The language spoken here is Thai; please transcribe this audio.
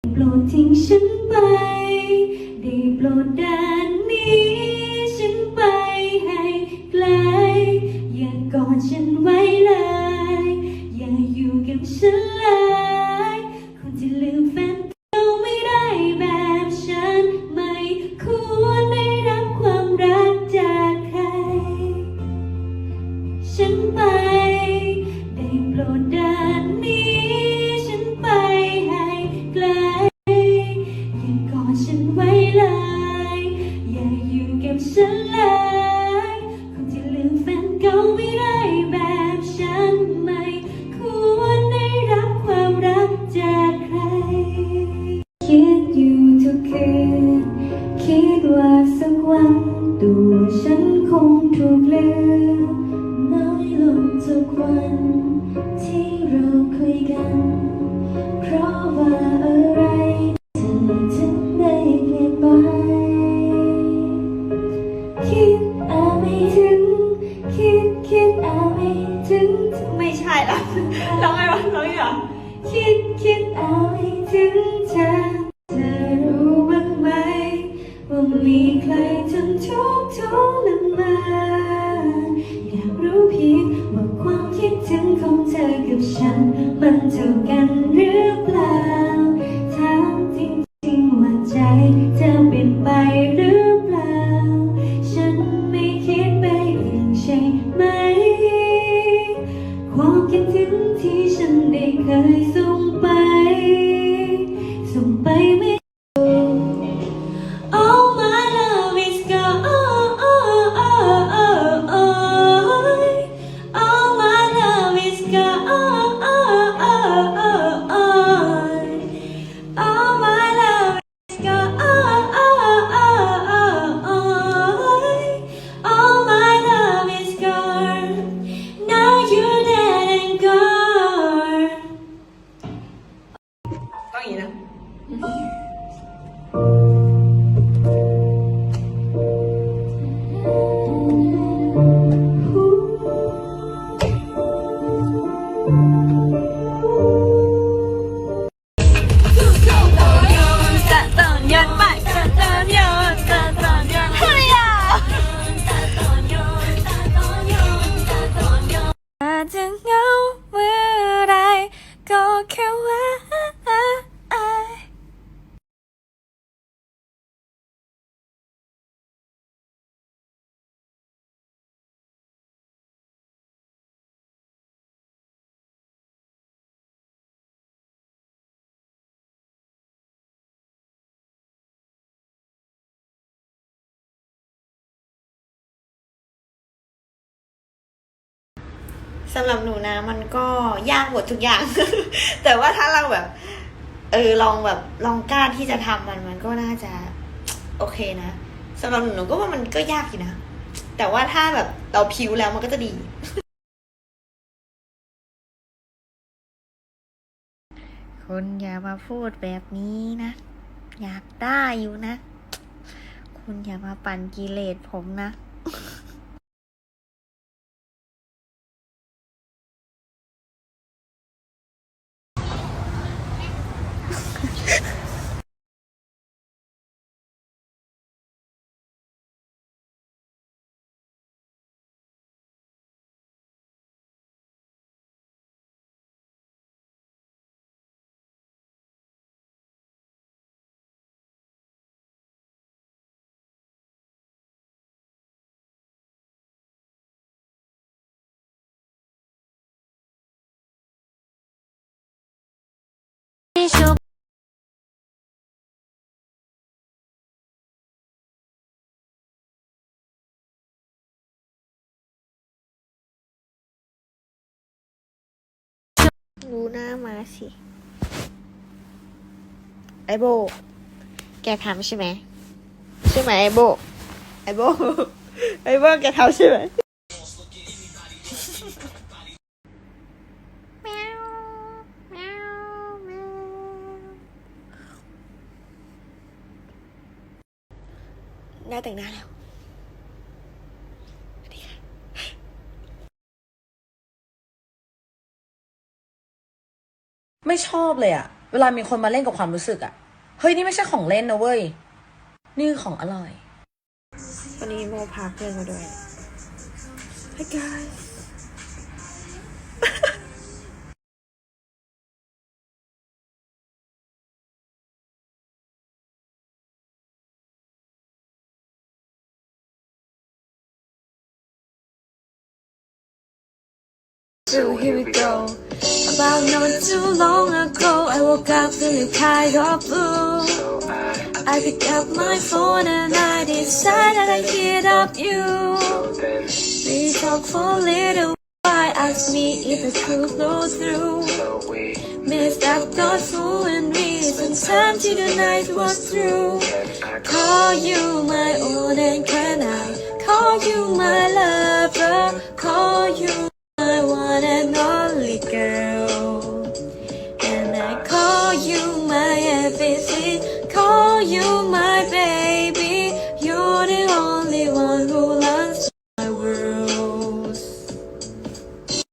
โปรดทิ้งฉันไป ได้โปรดเดินนี้ ฉันไปให้ไกล อย่ากอดฉันไว้เลย อย่าอยู่กับฉันเลยคนที่ลืมแฟนเก่าไม่ได้แบบฉัน ไม่ควรได้รับความรักจากใคร ฉันไป ได้โปรดเดินนี้ กับฉันเลยคนที่ลืมแฟนเก่าไม่ได้แบบฉันไม่ควรได้รับความรักจากใคร คิดอยู่ทุกคืน คิดว่าสักวันตัวฉันคงถูกลืม ร้องไงวะร้องอีกเหรอคิดคิดอาไม่ถึงเธอเธอรู้บ้างไหมว่ามีใครจนทุกข์ทรมานอยากรู้เพียงว่าความคิดถึงของเธอกับฉัน มันเท่ากันหรือเปล่าถามจริงๆว่าใจเธอเป็นไปหรือ สำหรับหนูนะมันก็ยากหมดทุกอย่าง แต่ว่าถ้าเราแบบ เออลองแบบลองกล้าที่จะทำมันมันก็น่าจะ โอเคนะสำหรับหนูหนูก็ว่ามันก็ยากอยู่นะ แต่ว่าถ้าแบบเราพิวแล้วมันก็จะดีคุณอย่ามาพูดแบบนี้นะ อยากได้อยู่นะ คุณอย่ามาปั่นกิเลสผมนะ ดูหน้ามาสิ ไอโบ แกทำใช่ไหม ใช่ไหมไอโบ ไอโบ ไอโบแกทำใช่ไหมแมวแมวแมวได้แต่งหน้าแล้ว ไม่ชอบเลยอะเวลามีคนมาเล่นกับความรู้สึกอะเฮ้ยนี่ไม่ใช่ของเล่นนะเว้ย นี่คือของอร่อย วันนี้โมพาเพื่อนมาด้วย Hi guys So here we go. About not too long ago, I woke up feeling kind of blue. I picked up my phone and I decided I'd hit up you. We talked for a little while, asked me if the truth flow through. Missed up got full and reason time to the night was through. Call you my own and can I call you my lover? Call you you my everything, call you my